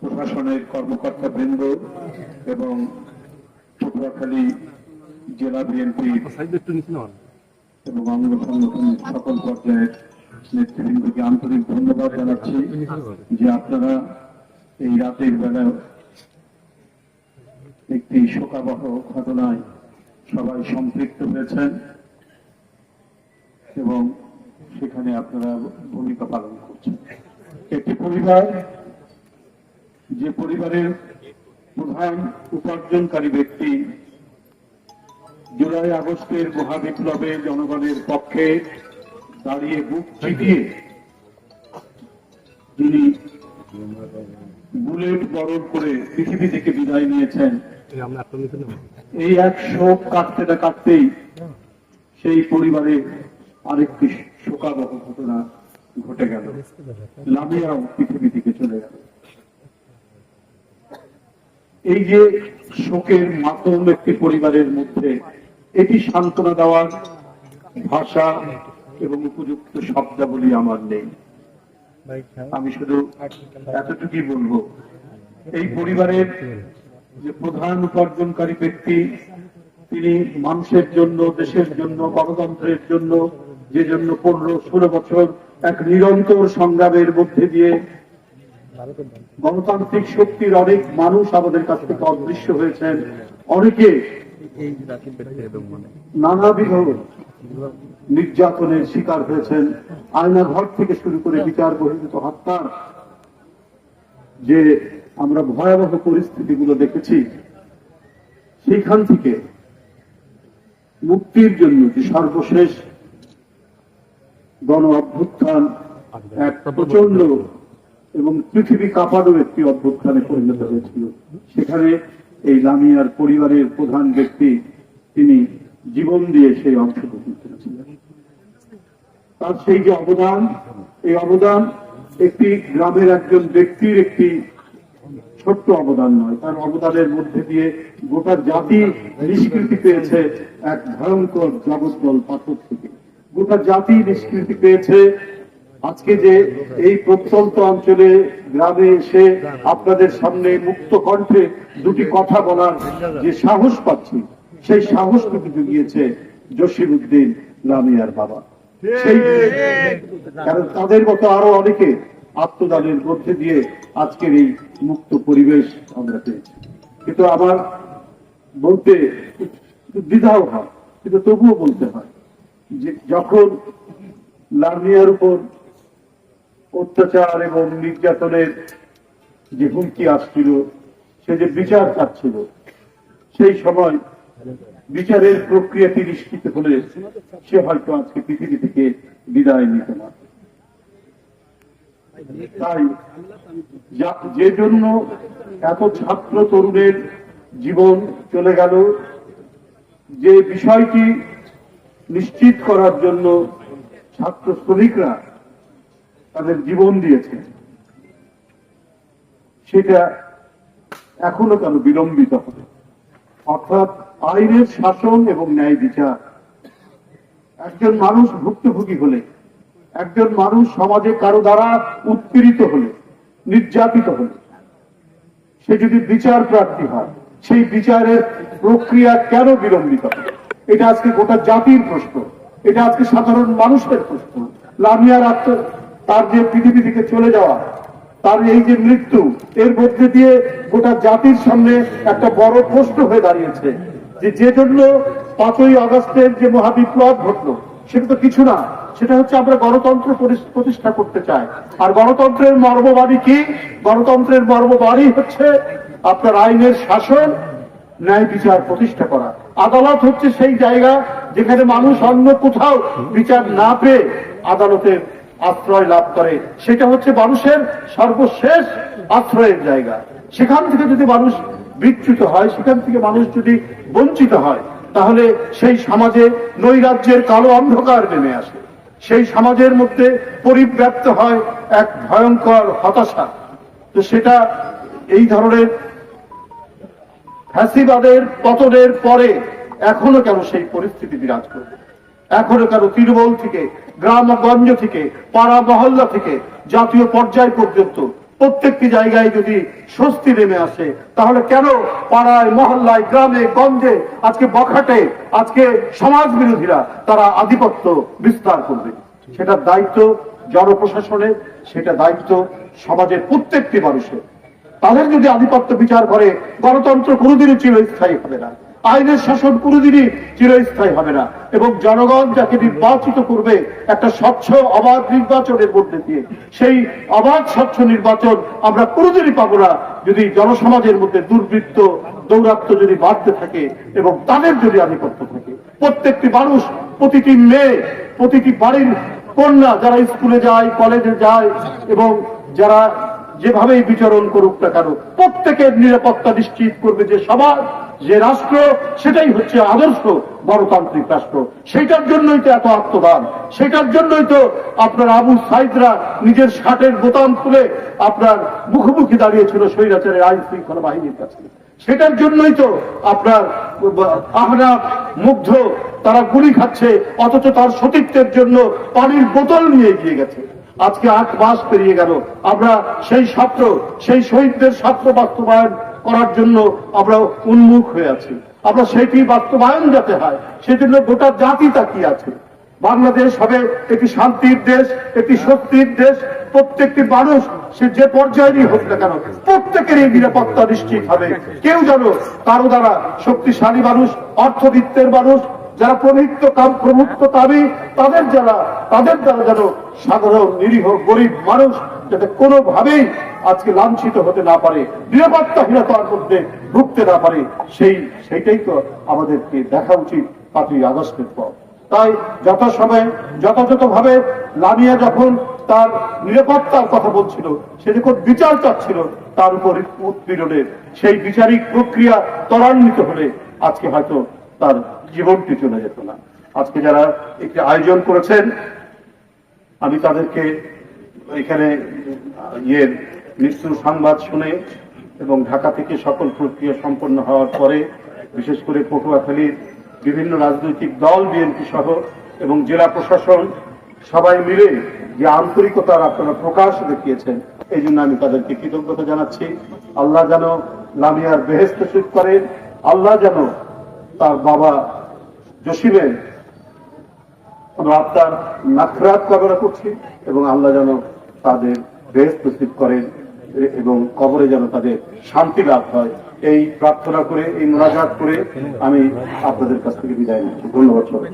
প্রশাসনের কর্মকর্তা বৃন্দ এবং পটুয়াখালী জেলা বিএনপি এবং অঙ্গ সংগঠনের সকল পর্যায়ের নেতৃবৃন্দকে আন্তরিক ধন্যবাদ জানাচ্ছি যে আপনারা এই রাতের বেলা একটি শোকাবহ ঘটনায় সবাই সম্পৃক্ত হয়েছেন এবং সেখানে আপনারা ভূমিকা পালন করছেন। একটি পরিবার, যে পরিবারের প্রধান উপার্জনকারী ব্যক্তি জুলাই আগস্টের মহাবিপ্লবে জনগণের পক্ষে দাঁড়িয়ে বুক চিটিয়ে যিনি বুলেট বরণ করে পৃথিবী থেকে বিদায় নিয়েছেন। এই এক শোক কাটতে না কাটতেই সেই পরিবারে আরেকটি শোকাবহ ঘটনা ঘটে গেল। লামিয়াও পৃথিবী থেকে চলে গেল। এই যে শোকের মাতম একটি পরিবারের মধ্যে এটি সান্ত্বনা দেওয়ার ভাষা এবং উপযুক্ত শব্দাবলী আমার নেই। আমি শুধু এতটুকুই বলব। এই পরিবারের যে প্রধান উপার্জনকারী ব্যক্তি তিনি মানুষের জন্য দেশের জন্য গণতন্ত্রের জন্য যে জন্য পনেরো ষোলো বছর এক নিরন্তর সংগ্রামের মধ্যে দিয়ে গণতান্ত্রিক শক্তির অনেক মানুষ আমাদের কাছ থেকে অদৃশ্য হয়েছেন। অনেকে নানাবিধ নির্যাতনের শিকার হয়েছেন। আয়না ঘর থেকে শুরু করে বিচার বহির্ভূত হত্যার যে আমরা ভয়াবহ পরিস্থিতিগুলো দেখেছি সেখান থেকে মুক্তির জন্য যে সর্বশেষ গণ অভ্যুত্থান এক প্রচণ্ড এবং পৃথিবী কাঁপানো একটি অভ্যুত্থানে পরিণত হয়েছিল। সেখানে এই লামিয়ার পরিবারের প্রধান ব্যক্তি, তিনি জীবন দিয়ে সেই অংশগ্রহণ করেছিলেন। তার সেই যে অবদান, এই অবদান একটি গ্রামের একজন ব্যক্তির একটি ছোট্ট অবদান নয়। তার অবদানের মধ্যে দিয়ে গোটা জাতি নিষ্কৃতি পেয়েছে এক ভয়ঙ্কর জগদ্দল পাথর থেকে। গোটা জাতি নিষ্কৃতি পেয়েছে আজকে যে এই প্রত্যন্ত অঞ্চলে গ্রামে এসে আপনাদের সামনে মুক্ত কণ্ঠে দুটি কথা বলার যে সাহস পাচ্ছি, সেই সাহসটুকু জুগিয়েছে জসির উদ্দিন লামিয়ার বাবা। সেই কারণ তাদের মতো আরও অনেকে আত্মদানের মধ্যে দিয়ে আজকের এই মুক্ত পরিবেশ আমরা পেয়েছি। কিন্তু আমার বলতে দ্বিধাও হয়, কিন্তু তবুও বলতে হয় যে যখন লার্নিয়ার উপর অত্যাচার এবং নির্যাতনের যে হুমকি আসছিল, সে যে বিচার চাচ্ছিল, সেই সময় বিচারের প্রক্রিয়াটি নিশ্চিত হলে সে হয়তো আজকে পৃথিবী থেকে বিদায় নিত না। তাই যা- জন্য এত ছাত্র তরুণের জীবন চলে গেল, যে বিষয়টি নিশ্চিত করার জন্য ছাত্র শ্রমিকরা তাদের জীবন দিয়েছে, সেটা এখনও কেন বিলম্বিত হবে? অর্থাৎ আইনের শাসন এবং ন্যায় বিচার। একজন মানুষ ভুক্তভোগী হলে, একজন মানুষ সমাজে কারও দ্বারা উৎপীড়িত হলে, নির্যাতিত হলে, সে যদি বিচার প্রার্থী হয়, সেই বিচারের প্রক্রিয়া কেন বিলম্বিত হবে? এটা আজকে গোটা জাতির প্রশ্ন। এটা আজকে সাধারণ মানুষের প্রশ্ন। লামিয়ার আত্ম তার যে পৃথিবী থেকে চলে যাওয়া, তার এই যে মৃত্যু, এর মধ্যে দিয়ে গোটা জাতির সামনে একটা বড় প্রশ্ন হয়ে দাঁড়িয়েছে যে যে জন্য পাঁচই আগস্টের যে মহাবিপ্লব ঘটলো, সেটা তো কিছু না, সেটা হচ্ছে আমরা গণতন্ত্র প্রতিষ্ঠা করতে চাই। আর গণতন্ত্রের মর্মবাদী কি? গণতন্ত্রের মর্মবাদী হচ্ছে আপনার আইনের শাসন, ন্যায় বিচার প্রতিষ্ঠা করা। আদালত হচ্ছে সেই জায়গা যেখানে মানুষ অন্য কোথাও বিচার না পেয়ে আদালতের আশ্রয় লাভ করে। সেটা হচ্ছে মানুষের সর্বশেষ আশ্রয়ের জায়গা। সেখান থেকে যদি মানুষ বিচ্যুত হয়, সেখান থেকে মানুষ যদি বঞ্চিত হয়, তাহলে সেই সমাজে নৈরাজ্যের কালো অন্ধকার নেমে আসে। সেই সমাজের মধ্যে পরিব্যাপ্ত হয় এক ভয়ঙ্কর হতাশা। তো সেটা এই ধরনের ফ্যাসিবাদের পতনের পরে এখনও কেন সেই পরিস্থিতি বিরাজ করবে? এখনও কেন তৃণমূল থেকে গ্রামগঞ্জ থেকে, পাড়া মহল্লা থেকে জাতীয় পর্যায় পর্যন্ত প্রত্যেকটি জায়গায় যদি স্বস্তি নেমে আসে, তাহলে কেন পাড়ায়, মহল্লায়, গ্রামে, গঞ্জে, আজকে বখাটে, আজকে সমাজ বিরোধীরা তারা আধিপত্য বিস্তার করবে? সেটার দায়িত্ব জনপ্রশাসনের সেটা দায়িত্ব সমাজের প্রত্যেকটি মানুষের। তাদের যদি আধিপত্য বিচার করে, গণতন্ত্র কোনোদিনই চিরস্থায়ী হবে না। আইনের শাসন কোনোদিনই চিরস্থায়ী হবে না। এবং জনগণ যাকে নির্বাচিত করবে, একটা স্বচ্ছ অবাধ নির্বাচনের মধ্যে দিয়ে, সেই অবাধ স্বচ্ছ নির্বাচন আমরা কোনোদিনই পাবো না যদি জনসমাজের মধ্যে দুর্বৃত্ত, দৌরাত্ম যদি বাড়তে থাকে এবং তাদের যদি আধিপত্য থাকে। প্রত্যেকটি মানুষ, প্রতিটি মেয়ে, প্রতিটি বাড়ির কন্যা যারা স্কুলে যায়, কলেজে যায় এবং যারা যেভাবেই বিচরণ করুক না কেন, প্রত্যেকের নিরাপত্তা নিশ্চিত করবে যে সমাজ যে রাষ্ট্র, সেটাই হচ্ছে আদর্শ গণতান্ত্রিক রাষ্ট্র। সেটার জন্যই তো এত আত্মদান সেটার জন্যই তো আপনার আবু সাইদরা নিজের শার্টের বোতাম খুলে আপনার মুখোমুখি দাঁড়িয়েছিল স্বৈরাচারের আইন শৃঙ্খলা বাহিনীর কাছে। সেটার জন্যই তো আপনার আহনা মুগ্ধ, তারা গুলি খাচ্ছে, অথচ তার সতীত্বের জন্য পানির বোতল নিয়ে এগিয়ে গেছে। আজকে আট মাস পেরিয়ে গেল। আমরা সেই ছাত্র, সেই শহীদদের স্বপ্ন বাস্তবায়ন করার জন্য আমরা উন্মুখ হয়ে আছি। আমরা সেটি বাস্তবায়ন যাতে হয়, সেজন্য গোটা জাতি তাকিয়ে আছে। বাংলাদেশ হবে একটি শান্তির দেশ, একটি শক্তির দেশ, প্রত্যেকটি মানুষ সে যে পর্যায়েরই হোক না কেন, প্রত্যেকেরই নিরাপত্তা নিশ্চিত হবে। কেউ যেন কারও দ্বারা শক্তিশালী মানুষ, অর্থবিত্তের মানুষ, যারা প্রভুত্ব কাম প্রভুত্ব তাদের যারা, তাদের দ্বারা যেন সাধারণ, নিরীহ, গরিব মানুষ যাতে কোনোভাবেই আজকে লাঞ্ছিত হতে না পারে, নিরাপত্তাহীনতার মধ্যে ঢুকতে না পারে, সেই, সেইটাই তো আমাদেরকে দেখা উচিত পাঁচই আগস্টের পর। তাই যথাসময়ে যথাযথ ভাবে লামিয়া যখন তার নিরাপত্তার কথা বলছিল, সে যখন বিচার চাচ্ছিল, তার উপর উৎপীড়নের সেই বিচারিক প্রক্রিয়া ত্বরান্বিত হলে আজকে হয়তো তার জীবনটি চলে যেত না। আজকে যারা একটি আয়োজন করেছেন, আমি তাদেরকে এখানে ইয়ের মৃত্যুর সংবাদ শুনে এবং ঢাকা থেকে সকল প্রক্রিয়া সম্পন্ন হওয়ার পরে, বিশেষ করে পটুয়াখালীর বিভিন্ন রাজনৈতিক দল, বিএনপি সহ এবং জেলা প্রশাসন, সবাই মিলে যে আন্তরিকতার আপনারা প্রকাশ দেখিয়েছেন, এই জন্য আমি তাদেরকে কৃতজ্ঞতা জানাচ্ছি। আল্লাহ যেন লামিয়ার বেহেস্ত সুখ করেন, আল্লাহ যেন তার বাবা জসিমের আপনার নাখরাত কামনা করছি এবং আল্লাহ যেন তাদের বেশ প্রস্তুত করেন এবং কবরে যেন তাদের শান্তি লাভ হয়। এই প্রার্থনা করে, এই মোনাজাত করে আমি আপনাদের কাছ থেকে বিদায় নিচ্ছি। ধন্যবাদ সবাই